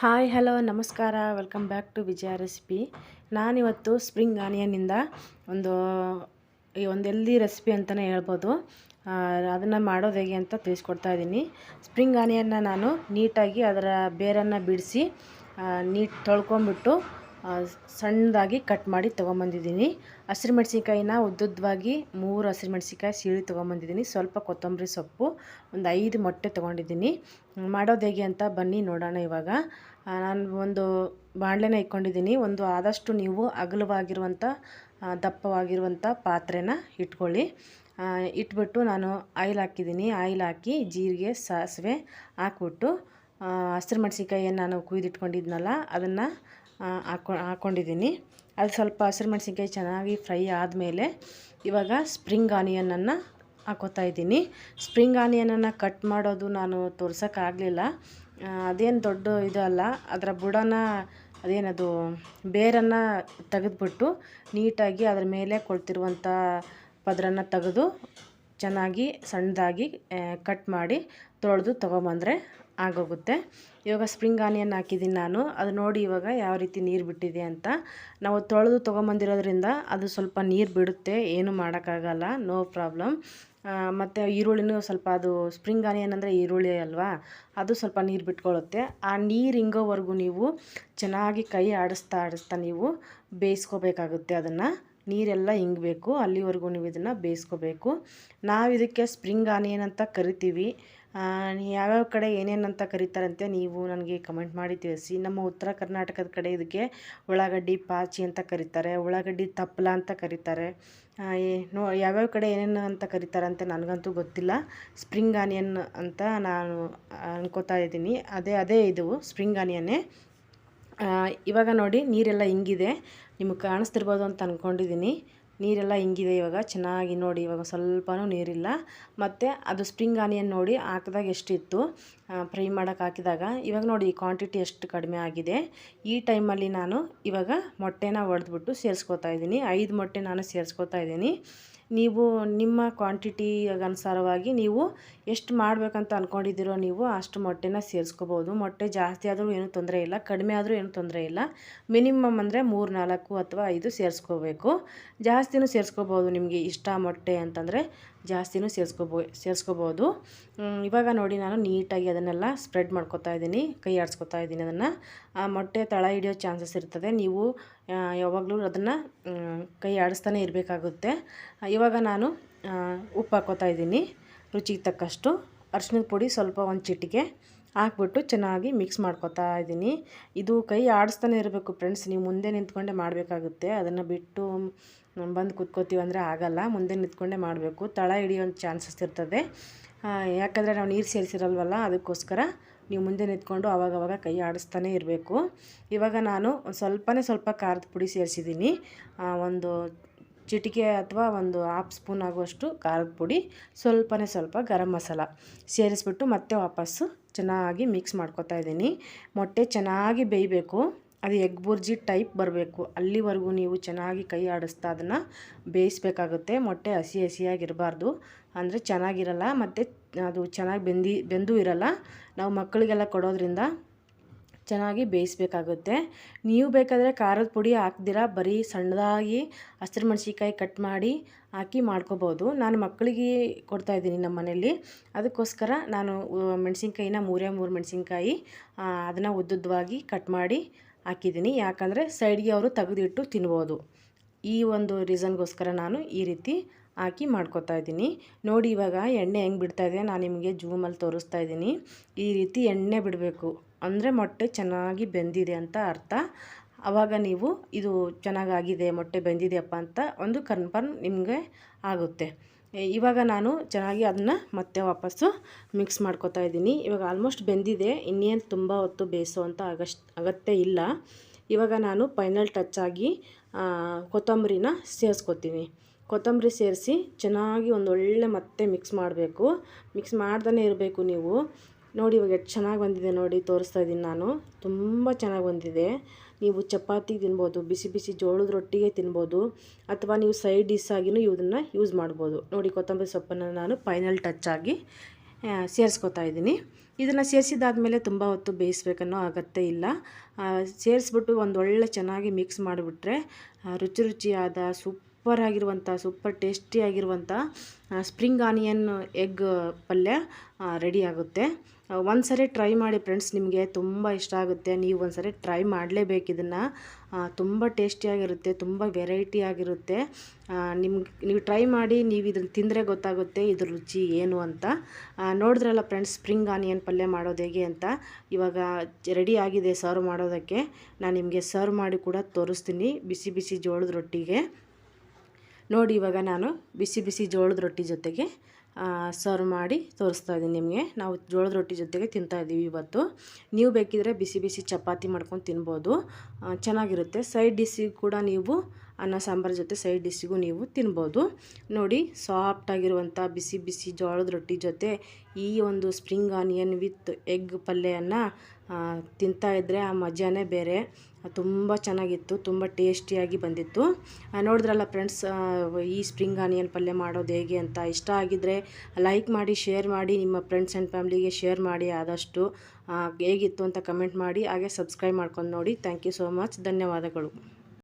Hi, hello, ನಮಸ್ಕಾರ. Welcome back to Vijaya recipe. ನಾನಿವತ್ತು spring ಆನಿಯನ್ನಿಂದ ಒಂದು, ಈ ಒಂದು ಎಲ್ದಿ ರೆಸಿಪಿ ಅಂತಲೇ ಹೇಳ್ಬೋದು. ಅದನ್ನು ಮಾಡೋದು ಹೇಗೆ ಅಂತ ತಿಳಿಸ್ಕೊಡ್ತಾ ಇದ್ದೀನಿ ಸ್ಪ್ರಿಂಗ್ ಆನಿಯನ್ನ ನಾನು ನೀಟಾಗಿ ಅದರ ಬೇರನ್ನು ಬಿಡಿಸಿ ನೀಟ್ ತೊಳ್ಕೊಂಬಿಟ್ಟು ಸಣ್ಣದಾಗಿ ಕಟ್ ಮಾಡಿ ತೊಗೊಂಬಂದಿದ್ದೀನಿ. ಹಸಿರು ಮೆಣಸಿನ್ಕಾಯಿನ ಉದ್ದುದ್ದವಾಗಿ ಮೂರು ಹಸಿರು ಮೆಣಸಿನ್ಕಾಯಿ ಸೀಳಿ ತೊಗೊಂಬಂದಿದ್ದೀನಿ. ಸ್ವಲ್ಪ ಕೊತ್ತಂಬರಿ ಸೊಪ್ಪು ಒಂದು ಐದು ಮೊಟ್ಟೆ ತೊಗೊಂಡಿದ್ದೀನಿ. ಮಾಡೋದು ಹೇಗೆ ಅಂತ ಬನ್ನಿ ನೋಡೋಣ ಇವಾಗ. ನಾನು ಒಂದು ಬಾಣಲೆನ ಇಟ್ಕೊಂಡಿದ್ದೀನಿ. ಒಂದು ಆದಷ್ಟು ನೀವು ಅಗಲವಾಗಿರುವಂಥ ದಪ್ಪವಾಗಿರುವಂಥ ಪಾತ್ರೆನ ಇಟ್ಕೊಳ್ಳಿ. ಇಟ್ಬಿಟ್ಟು ನಾನು ಆಯಿಲ್ ಹಾಕಿದ್ದೀನಿ. ಆಯಿಲ್ ಹಾಕಿ ಜೀರಿಗೆ, ಸಾಸಿವೆ ಹಾಕ್ಬಿಟ್ಟು ಹಸಿರು ಮೆಣಸಿನ್ಕಾಯಿಯನ್ನು ನಾನು ಕುಯ್ದಿಟ್ಕೊಂಡಿದ್ನಲ್ಲ, ಅದನ್ನು ಹಾಕೊ ಹಾಕ್ಕೊಂಡಿದ್ದೀನಿ ಅದು ಸ್ವಲ್ಪ ಹಸಿರು ಮೆಣಸಿನ್ಕಾಯಿ ಚೆನ್ನಾಗಿ ಫ್ರೈ ಆದಮೇಲೆ ಇವಾಗ ಸ್ಪ್ರಿಂಗ್ ಆನಿಯನನ್ನು ಹಾಕೋತಾ ಇದ್ದೀನಿ. ಸ್ಪ್ರಿಂಗ್ ಆನಿಯನನ್ನು ಕಟ್ ಮಾಡೋದು ನಾನು ತೋರ್ಸೋಕ್ಕಾಗಲಿಲ್ಲ ಅದೇನು ದೊಡ್ಡ ಇದು ಅಲ್ಲ, ಅದರ ಬುಡನ, ಅದೇನದು, ಬೇರನ್ನು ತೆಗೆದ್ಬಿಟ್ಟು ನೀಟಾಗಿ ಅದರ ಮೇಲೆ ಕೊಳ್ತಿರುವಂಥ ಪದರನ್ನು ತೆಗೆದು ಚೆನ್ನಾಗಿ ಸಣ್ಣದಾಗಿ ಕಟ್ ಮಾಡಿ ತೊಳೆದು ತೊಗೊಂಬಂದರೆ ಆಗೋಗುತ್ತೆ. ಇವಾಗ ಸ್ಪ್ರಿಂಗ್ ಆನಿಯನ್ ಹಾಕಿದ್ದೀನಿ ನಾನು. ಅದು ನೋಡಿ ಇವಾಗ ಯಾವ ರೀತಿ ನೀರು ಬಿಟ್ಟಿದೆ ಅಂತ. ನಾವು ತೊಳೆದು ತೊಗೊಂಬಂದಿರೋದ್ರಿಂದ ಅದು ಸ್ವಲ್ಪ ನೀರು ಬಿಡುತ್ತೆ, ಏನು ಮಾಡೋಕ್ಕಾಗಲ್ಲ ನೋ ಪ್ರಾಬ್ಲಮ್ ಮತ್ತು ಈರುಳ್ಳಿನೂ ಸ್ವಲ್ಪ ಅದು ಸ್ಪ್ರಿಂಗ್ ಆನಿಯನ್ ಅಂದರೆ ಈರುಳ್ಳಿ ಅಲ್ವಾ, ಅದು ಸ್ವಲ್ಪ ನೀರು ಬಿಟ್ಕೊಳ್ಳುತ್ತೆ ಆ ನೀರು ಹಿಂಗೋವರೆಗೂ ನೀವು ಚೆನ್ನಾಗಿ ಕೈ ಆಡಿಸ್ತಾ ಆಡಿಸ್ತಾ ನೀವು ಬೇಯಿಸ್ಕೋಬೇಕಾಗುತ್ತೆ ಅದನ್ನು. ನೀರೆಲ್ಲ ಹಿಂಗಬೇಕು ಅಲ್ಲಿವರೆಗೂ ನೀವು ಇದನ್ನು ಬೇಯಿಸ್ಕೋಬೇಕು. ನಾವು ಇದಕ್ಕೆ ಸ್ಪ್ರಿಂಗ್ ಆನಿಯನ್ ಅಂತ ಕರಿತೀವಿ. ಯಾವ್ಯಾವ ಕಡೆ ಏನೇನಂತ ಕರೀತಾರಂತೆ ನೀವು ನನಗೆ ಕಮೆಂಟ್ ಮಾಡಿ ತಿಳಿಸಿ. ನಮ್ಮ ಉತ್ತರ ಕರ್ನಾಟಕದ ಕಡೆ ಇದಕ್ಕೆ ಉಳ್ಳಾಗಡ್ಡಿ, ಪಾಚಿ ಅಂತ ಕರೀತಾರೆ, ಉಳ್ಳಾಗಡ್ಡಿ ತಪ್ಪಲ ಅಂತ ಕರೀತಾರೆ. ನೋ, ಯಾವ್ಯಾವ ಕಡೆ ಏನೇನು ಅಂತ ಕರೀತಾರಂತೆ ನನಗಂತೂ ಗೊತ್ತಿಲ್ಲ. ಸ್ಪ್ರಿಂಗ್ ಆನಿಯನ್ ಅಂತ ನಾನು ಅನ್ಕೋತಾ ಇದ್ದೀನಿ. ಅದೇ ಅದೇ ಇದು, ಸ್ಪ್ರಿಂಗ್ ಆನಿಯನ್ನೇ. ಇವಾಗ ನೋಡಿ, ನೀರೆಲ್ಲ ಹಿಂಗಿದೆ ನಿಮಗೆ ಕಾಣಿಸ್ತಿರ್ಬೋದು ಅಂತ ಅಂದ್ಕೊಂಡಿದ್ದೀನಿ ನೀರೆಲ್ಲ ಹಿಂಗಿದೆ ಇವಾಗ, ಚೆನ್ನಾಗಿ ನೋಡಿ, ಇವಾಗ ಸ್ವಲ್ಪನೂ ನೀರಿಲ್ಲ. ಮತ್ತು ಅದು ಸ್ಪ್ರಿಂಗ್ ಆನಿಯನ್ ನೋಡಿ, ಹಾಕಿದಾಗ ಎಷ್ಟಿತ್ತು? ಫ್ರೈ ಮಾಡೋಕೆ ಹಾಕಿದಾಗ. ಇವಾಗ ನೋಡಿ ಕ್ವಾಂಟಿಟಿ ಎಷ್ಟು ಕಡಿಮೆ ಆಗಿದೆ. ಈ ಟೈಮಲ್ಲಿ ನಾನು ಇವಾಗ ಮೊಟ್ಟೆನ ಒಡೆದ್ಬಿಟ್ಟು ಸೇರಿಸ್ಕೊತಾ ಇದ್ದೀನಿ. ಐದು ಮೊಟ್ಟೆ ನಾನು ಸೇರಿಸ್ಕೊತಾ ಇದ್ದೀನಿ. ನೀವು ನಿಮ್ಮ ಕ್ವಾಂಟಿಟಿ ಅನುಸಾರವಾಗಿ ನೀವು ಎಷ್ಟು ಮಾಡಬೇಕಂತ ಅಂದ್ಕೊಂಡಿದ್ದೀರೋ ನೀವು ಅಷ್ಟು ಮೊಟ್ಟೆನ ಸೇರಿಸ್ಕೋಬೋದು. ಮೊಟ್ಟೆ ಜಾಸ್ತಿ ಆದರೂ ಏನೂ ತೊಂದರೆ ಇಲ್ಲ, ಕಡಿಮೆ ಆದರೂ ಏನೂ ತೊಂದರೆ ಇಲ್ಲ. ಮಿನಿಮಮ್ ಅಂದರೆ ಮೂರು, ನಾಲ್ಕು ಅಥವಾ ಐದು ಸೇರಿಸ್ಕೋಬೇಕು. ಜಾಸ್ತಿನೂ ಸೇರಿಸ್ಕೋಬೋದು ನಿಮಗೆ ಇಷ್ಟ ಮೊಟ್ಟೆ ಅಂತಂದರೆ ಜಾಸ್ತಿನೂ ಸೇರಿಸ್ಕೋಬೋ, ಸೇರಿಸ್ಕೋಬೋದು. ಇವಾಗ ನೋಡಿ ನಾನು ನೀಟಾಗಿ ಅದನ್ನೆಲ್ಲ ಸ್ಪ್ರೆಡ್ ಮಾಡ್ಕೊತಾ ಇದ್ದೀನಿ, ಕೈ ಆಡಿಸ್ಕೊತಾ ಇದ್ದೀನಿ ಅದನ್ನು. ಆ ಮೊಟ್ಟೆ ತಳ ಹಿಡಿಯೋ ಚಾನ್ಸಸ್ ಇರ್ತದೆ. ನೀವು ಯಾವಾಗಲೂ ಅದನ್ನು ಕೈ ಆಡಿಸ್ತಾನೆ ಇರಬೇಕಾಗುತ್ತೆ. ಇವಾಗ ನಾನು ಉಪ್ಪು ಹಾಕ್ಕೋತಾ ಇದ್ದೀನಿ, ರುಚಿಗೆ ತಕ್ಕಷ್ಟು. ಅರಿಶಿನದ ಪುಡಿ ಸ್ವಲ್ಪ ಒಂದು ಚಿಟಿಕೆ ಹಾಕ್ಬಿಟ್ಟು ಚೆನ್ನಾಗಿ ಮಿಕ್ಸ್ ಮಾಡ್ಕೊತಾ ಇದ್ದೀನಿ. ಇದು ಕೈ ಆಡಿಸ್ತಾನೆ ಇರಬೇಕು ಫ್ರೆಂಡ್ಸ್ ನೀವು ಮುಂದೆ ನಿಂತ್ಕೊಂಡೆ ಮಾಡಬೇಕಾಗುತ್ತೆ. ಅದನ್ನು ಬಿಟ್ಟು ಬಂದು ಕುತ್ಕೋತೀವಿ ಅಂದರೆ ಆಗಲ್ಲ, ಮುಂದೆ ನಿಂತ್ಕೊಂಡೇ ಮಾಡಬೇಕು. ತಳ ಹಿಡಿಯೋ ಚಾನ್ಸಸ್ ಇರ್ತದೆ. ಯಾಕಂದರೆ ನಾವು ನೀರು ಸೇರಿಸಿರಲ್ವಲ್ಲ, ಅದಕ್ಕೋಸ್ಕರ ನೀವು ಮುಂದೆ ನಿಂತ್ಕೊಂಡು ಅವಾಗವಾಗ ಕೈ ಆಡಿಸ್ತಾನೆ ಇರಬೇಕು. ಇವಾಗ ನಾನು ಸ್ವಲ್ಪನೇ ಸ್ವಲ್ಪ ಖಾರದ ಪುಡಿ ಸೇರಿಸಿದ್ದೀನಿ. ಒಂದು ಚಿಟಿಕೆ ಅಥವಾ ಒಂದು ಹಾಫ್ ಸ್ಪೂನ್ ಆಗುವಷ್ಟು ಖಾರದ ಪುಡಿ, ಸ್ವಲ್ಪನೇ ಸ್ವಲ್ಪ ಗರಂ ಮಸಾಲ ಸೇರಿಸ್ಬಿಟ್ಟು ಮತ್ತೆ ವಾಪಸ್ಸು ಚೆನ್ನಾಗಿ ಮಿಕ್ಸ್ ಮಾಡ್ಕೊತಾ ಇದ್ದೀನಿ. ಮೊಟ್ಟೆ ಚೆನ್ನಾಗಿ ಬೇಯಬೇಕು. ಅದು ಎಗ್ ಬುರ್ಜಿ ಟೈಪ್ ಬರಬೇಕು. ಅಲ್ಲಿವರೆಗೂ ನೀವು ಚೆನ್ನಾಗಿ ಕೈ ಆಡಿಸ್ತಾ ಅದನ್ನು ಬೇಯಿಸ್ಬೇಕಾಗುತ್ತೆ. ಮೊಟ್ಟೆ ಹಸಿ ಹಸಿಯಾಗಿರಬಾರ್ದು. ಅಂದರೆ ಚೆನ್ನಾಗಿರಲ್ಲ, ಮತ್ತು ಅದು ಚೆನ್ನಾಗಿ ಬೆಂದಿ, ಬೆಂದೂ ಇರಲ್ಲ. ನಾವು ಮಕ್ಕಳಿಗೆಲ್ಲ ಕೊಡೋದ್ರಿಂದ ಚೆನ್ನಾಗಿ ಬೇಯಿಸ್ಬೇಕಾಗುತ್ತೆ. ನೀವು ಬೇಕಾದರೆ ಖಾರದ ಪುಡಿ ಹಾಕ್ದಿರ, ಬರೀ ಸಣ್ಣದಾಗಿ ಹಸಿರು ಮೆಣಸಿನ್ಕಾಯಿ ಕಟ್ ಮಾಡಿ ಹಾಕಿ ಮಾಡ್ಕೋಬೋದು. ನಾನು ಮಕ್ಕಳಿಗೆ ಕೊಡ್ತಾಯಿದ್ದೀನಿ ನಮ್ಮ ಮನೆಯಲ್ಲಿ. ಅದಕ್ಕೋಸ್ಕರ ನಾನು ಮೆಣಸಿನ್ಕಾಯಿನ ಮೂರೇ ಮೂರು ಮೆಣಸಿನ್ಕಾಯಿ ಅದನ್ನು ಉದ್ದುದ್ದವಾಗಿ ಕಟ್ ಮಾಡಿ ಹಾಕಿದ್ದೀನಿ. ಯಾಕಂದರೆ ಸೈಡ್ಗೆ ಅವರು ತೆಗೆದಿಟ್ಟು ತಿನ್ಬೋದು. ಈ ಒಂದು ರೀಸನ್ಗೋಸ್ಕರ ನಾನು ಈ ರೀತಿ ಹಾಕಿ ಮಾಡ್ಕೊತಾ ಇದ್ದೀನಿ. ನೋಡಿ ಇವಾಗ ಎಣ್ಣೆ ಹೆಂಗೆ ಬಿಡ್ತಾ ಇದೆ, ನಾನು ನಿಮಗೆ ಜೂಮಲ್ಲಿ ತೋರಿಸ್ತಾ ಇದ್ದೀನಿ. ಈ ರೀತಿ ಎಣ್ಣೆ ಬಿಡಬೇಕು. ಅಂದರೆ ಮೊಟ್ಟೆ ಚೆನ್ನಾಗಿ ಬೆಂದಿದೆ ಅಂತ ಅರ್ಥ. ಆವಾಗ ನೀವು ಇದು ಚೆನ್ನಾಗಾಗಿದೆ, ಮೊಟ್ಟೆ ಬೆಂದಿದೆಯಪ್ಪ ಅಂತ ಒಂದು ಕನ್ಫರ್ಮ್ ನಿಮಗೆ ಆಗುತ್ತೆ. ಇವಾಗ ನಾನು ಚೆನ್ನಾಗಿ ಅದನ್ನ ಮತ್ತೆ ವಾಪಸ್ಸು ಮಿಕ್ಸ್ ಮಾಡ್ಕೊತಾ ಇದ್ದೀನಿ. ಇವಾಗ ಆಲ್ಮೋಸ್ಟ್ ಬೆಂದಿದೆ, ಇನ್ನೇನು ತುಂಬ ಹೊತ್ತು ಬೇಯಿಸೋ ಅಂತ ಅಗತ್ಯ ಇಲ್ಲ. ಇವಾಗ ನಾನು ಫೈನಲ್ ಟಚ್ ಆಗಿ ಕೊತ್ತಂಬರಿನ ಸೇರಿಸ್ಕೊತೀನಿ. ಕೊತ್ತಂಬರಿ ಸೇರಿಸಿ ಚೆನ್ನಾಗಿ ಒಂದೊಳ್ಳೆ ಮತ್ತೆ ಮಿಕ್ಸ್ ಮಾಡಬೇಕು. ಮಿಕ್ಸ್ ಮಾಡ್ದೇ ಇರಬೇಕು ನೀವು. ನೋಡಿ ಇವಾಗ ಎಷ್ಟು ಚೆನ್ನಾಗಿ ಬಂದಿದೆ ನೋಡಿ, ತೋರಿಸ್ತಾ ಇದ್ದೀನಿ ನಾನು. ತುಂಬ ಚೆನ್ನಾಗಿ ಬಂದಿದೆ. ನೀವು ಚಪಾತಿ ತಿನ್ಬೋದು, ಬಿಸಿ ಬಿಸಿ ಜೋಳದ ರೊಟ್ಟಿಗೆ ತಿನ್ಬೋದು, ಅಥವಾ ನೀವು ಸೈಡ್ ಡಿಶ್ ಆಗಿನೂ ಇದನ್ನು ಯೂಸ್ ಮಾಡ್ಬೋದು. ನೋಡಿ, ಕೊತ್ತಂಬರಿ ಸೊಪ್ಪನ್ನು ನಾನು ಫೈನಲ್ ಟಚ್ ಆಗಿ ಸೇರಿಸ್ಕೊತಾ ಇದ್ದೀನಿ. ಇದನ್ನು ಸೇರಿಸಿದಾದ್ಮೇಲೆ ತುಂಬ ಹೊತ್ತು ಬೇಯಿಸ್ಬೇಕನ್ನೋ ಅಗತ್ಯ ಇಲ್ಲ. ಸೇರಿಸ್ಬಿಟ್ಟು ಒಂದೊಳ್ಳೆ ಚೆನ್ನಾಗಿ ಮಿಕ್ಸ್ ಮಾಡಿಬಿಟ್ರೆ ರುಚಿ ರುಚಿಯಾದ ಸೂಪರ್ ಆಗಿರುವಂಥ ಸೂಪರ್ ಟೇಸ್ಟಿಯಾಗಿರುವಂಥ ಸ್ಪ್ರಿಂಗ್ ಆನಿಯನ್ ಎಗ್ ಪಲ್ಯ ರೆಡಿ ಆಗುತ್ತೆ. ಒಂದು ಸರಿ ಟ್ರೈ ಮಾಡಿ ಫ್ರೆಂಡ್ಸ್, ನಿಮಗೆ ತುಂಬ ಇಷ್ಟ ಆಗುತ್ತೆ. ನೀವು ಒಂದು ಸರಿ ಟ್ರೈ ಮಾಡಲೇಬೇಕು ಇದನ್ನು. ತುಂಬ ಟೇಸ್ಟಿಯಾಗಿರುತ್ತೆ ತುಂಬ ವೆರೈಟಿ ಆಗಿರುತ್ತೆ. ನಿಮ್ಗೆ, ನೀವು ಟ್ರೈ ಮಾಡಿ, ನೀವು ಇದನ್ನು ತಿಂದರೆ ಗೊತ್ತಾಗುತ್ತೆ ಇದ್ರ ರುಚಿ ಏನು ಅಂತ. ನೋಡಿದ್ರಲ್ಲ ಫ್ರೆಂಡ್ಸ್, ಸ್ಪ್ರಿಂಗ್ ಆನಿಯನ್ ಪಲ್ಯ ಮಾಡೋದು ಹೇಗೆ ಅಂತ. ಇವಾಗ ರೆಡಿ ಆಗಿದೆ ಸರ್ವ್ ಮಾಡೋದಕ್ಕೆ. ನಾನು ನಿಮಗೆ ಸರ್ವ್ ಮಾಡಿ ಕೂಡ ತೋರಿಸ್ತೀನಿ ಬಿಸಿ ಬಿಸಿ ಜೋಳದ ರೊಟ್ಟಿಗೆ. ನೋಡಿ ಇವಾಗ ನಾನು ಬಿಸಿ ಬಿಸಿ ಜೋಳದ ರೊಟ್ಟಿ ಜೊತೆಗೆ ಸರ್ವ್ ಮಾಡಿ ತೋರಿಸ್ತಾ ಇದ್ದೀನಿ ನಿಮಗೆ. ನಾವು ಜೋಳದ ರೊಟ್ಟಿ ಜೊತೆಗೆ ತಿಂತಾ ಇದ್ದೀವಿ ಇವತ್ತು. ನೀವು ಬೇಕಿದ್ರೆ ಬಿಸಿ ಬಿಸಿ ಚಪಾತಿ ಮಾಡ್ಕೊಂಡು ತಿನ್ಬೋದು. ಚೆನ್ನಾಗಿರುತ್ತೆ. ಸೈಡ್ ಡಿಸ್ಸಿಗೆ ಕೂಡ ನೀವು ಅನ್ನ, ಸಾಂಬಾರು ಜೊತೆ ಸೈಡ್ ಡಿಸ್ಸಿಗೂ ನೀವು ತಿನ್ಬೋದು. ನೋಡಿ ಸಾಫ್ಟಾಗಿರುವಂಥ ಬಿಸಿ ಬಿಸಿ ಜೋಳದ ರೊಟ್ಟಿ ಜೊತೆ ಈ ಒಂದು ಸ್ಪ್ರಿಂಗ್ ಆನಿಯನ್ ವಿತ್ ಎಗ್ ಪಲ್ಯವನ್ನು ತಿಂತಾ ಇದ್ದರೆ ಆ ಮಜಾನೇ ಬೇರೆ. ತುಂಬ ಚೆನ್ನಾಗಿತ್ತು, ತುಂಬ ಟೇಸ್ಟಿಯಾಗಿ ಬಂದಿತ್ತು. ನೋಡಿದ್ರಲ್ಲ ಫ್ರೆಂಡ್ಸ್ ಈ ಸ್ಪ್ರಿಂಗ್ ಆನಿಯನ್ ಪಲ್ಯ ಮಾಡೋದು ಹೇಗೆ ಅಂತ. ಇಷ್ಟ ಆಗಿದ್ದರೆ ಲೈಕ್ ಮಾಡಿ, ಶೇರ್ ಮಾಡಿ, ನಿಮ್ಮ ಫ್ರೆಂಡ್ಸ್ ಆ್ಯಂಡ್ ಫ್ಯಾಮ್ಲಿಗೆ ಶೇರ್ ಮಾಡಿ ಆದಷ್ಟು ಹೇಗಿತ್ತು ಅಂತ ಕಮೆಂಟ್ ಮಾಡಿ, ಹಾಗೆ ಸಬ್ಸ್ಕ್ರೈಬ್ ಮಾಡ್ಕೊಂಡು ನೋಡಿ. Thank you so much. ಧನ್ಯವಾದಗಳು.